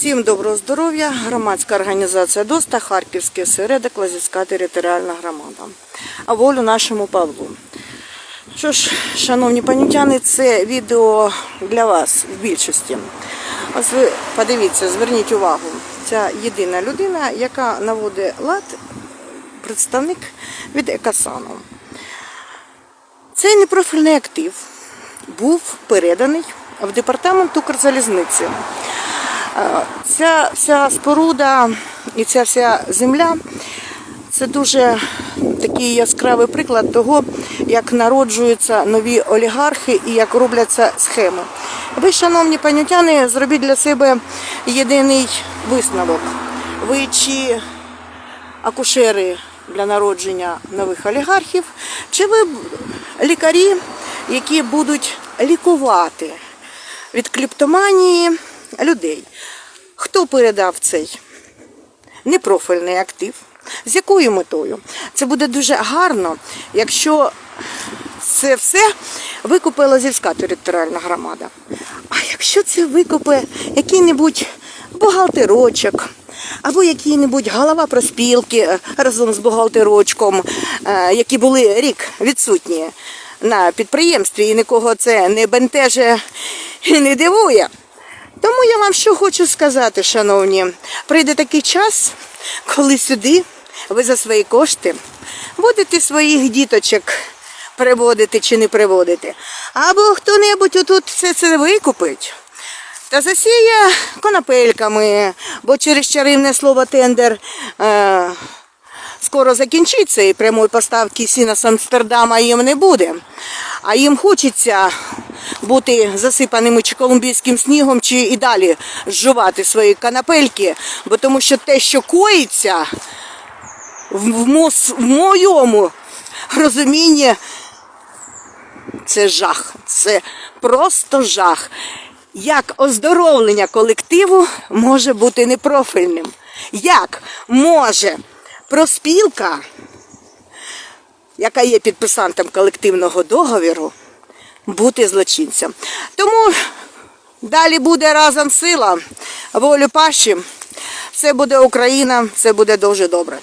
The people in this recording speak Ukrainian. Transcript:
Всім доброго здоров'я. Громадська організація ДОСТА, Харківський осередок, Лазівська територіальна громада. А волю нашому Павлу. Що ж, шановні панютяни, це відео для вас в більшості. Ось ви подивіться, зверніть увагу. Ця єдина людина, яка наводить лад, представник від Екасану. Цей непрофільний актив був переданий в департамент Укрзалізниці. Ця вся споруда і ця вся земля це дуже такий яскравий приклад того, як народжуються нові олігархи і як робляться схеми. Ви, шановні панютяни, зробіть для себе єдиний висновок. Ви чи акушери для народження нових олігархів, чи ви лікарі, які будуть лікувати від кліптоманії людей. Хто передав цей непрофільний актив? З якою метою? Це буде дуже гарно, якщо це все викупила Лазівська територіальна громада. А якщо це викупе який-небудь бухгалтерочок, або який-небудь голова проспілки е, разом з бухгалтерочком, е, які були рік відсутні на підприємстві, і нікого це не бентеже і не дивує. Тому я вам що хочу сказати, шановні, прийде такий час, коли сюди ви за свої кошти будете своїх діточок приводити чи не приводити. Або хто-небудь отут все це викупить та засіє конопельками, бо через чарівне слово тендер е, скоро закінчиться і прямої поставки сіна з Амстердама їм не буде. А їм хочеться бути засипаними чи колумбійським снігом, чи і далі жувати свої канапельки, бо тому що те, що коїться в, мос- в моєму розумінні, це жах. Це просто жах. Як оздоровлення колективу може бути непрофільним? Як може проспілка, яка є підписантом колективного договіру, бути злочинцем? Тому далі буде разом сила, волю пащі. Це буде Україна, це буде дуже добре.